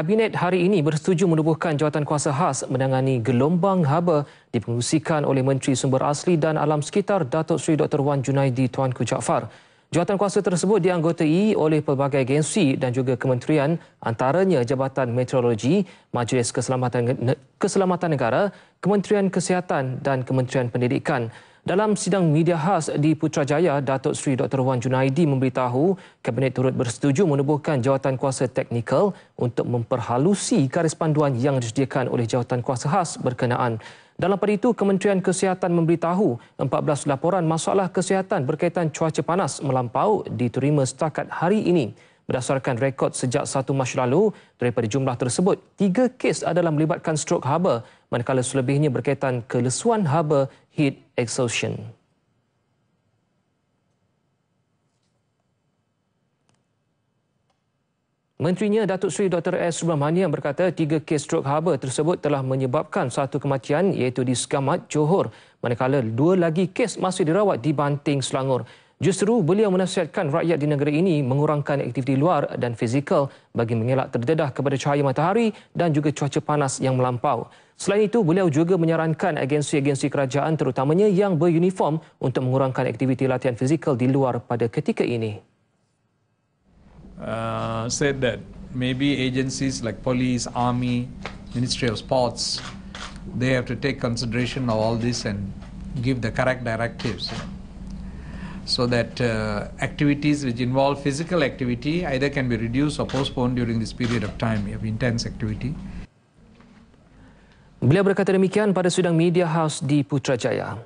Kabinet hari ini bersetuju menubuhkan jawatan kuasa khas menangani gelombang haba dipengusikan oleh Menteri Sumber Asli dan Alam Sekitar Datuk Seri Dr. Wan Junaidi Tuanku Jaafar. Jawatan kuasa tersebut dianggotai oleh pelbagai agensi dan juga kementerian antaranya Jabatan Meteorologi, Majlis Keselamatan, Keselamatan Negara, Kementerian Kesihatan dan Kementerian Pendidikan. Dalam sidang media khas di Putrajaya, Datuk Seri Dr. Wan Junaidi memberitahu Kabinet turut bersetuju menubuhkan jawatan kuasa teknikal untuk memperhalusi garis panduan yang disediakan oleh jawatan kuasa khas berkenaan. Dalam pada itu, Kementerian Kesihatan memberitahu 14 laporan masalah kesihatan berkaitan cuaca panas melampau diterima setakat hari ini. Berdasarkan rekod sejak 1 Mac lalu, daripada jumlah tersebut, tiga kes adalah melibatkan strok haba, manakala selebihnya berkaitan kelesuan haba heat exhaustion. Menterinya Datuk Seri Dr. S. Subramanian berkata tiga kes strok haba tersebut telah menyebabkan satu kematian iaitu di Segamat, Johor, manakala dua lagi kes masih dirawat di Banting, Selangor. Justru beliau menasihatkan rakyat di negara ini mengurangkan aktiviti luar dan fizikal bagi mengelak terdedah kepada cahaya matahari dan juga cuaca panas yang melampau. Selain itu, beliau juga menyarankan agensi-agensi kerajaan terutamanya yang beruniform untuk mengurangkan aktiviti latihan fizikal di luar pada ketika ini. Uh, said that maybe agencies like police, army, Ministry of Sports, they have to take consideration of all this and give the correct directives. So that uh, activities which involve physical activity either can be reduced or postponed during this period of time of intense activity. Beliau berkata demikian pada sidang media house di Putrajaya.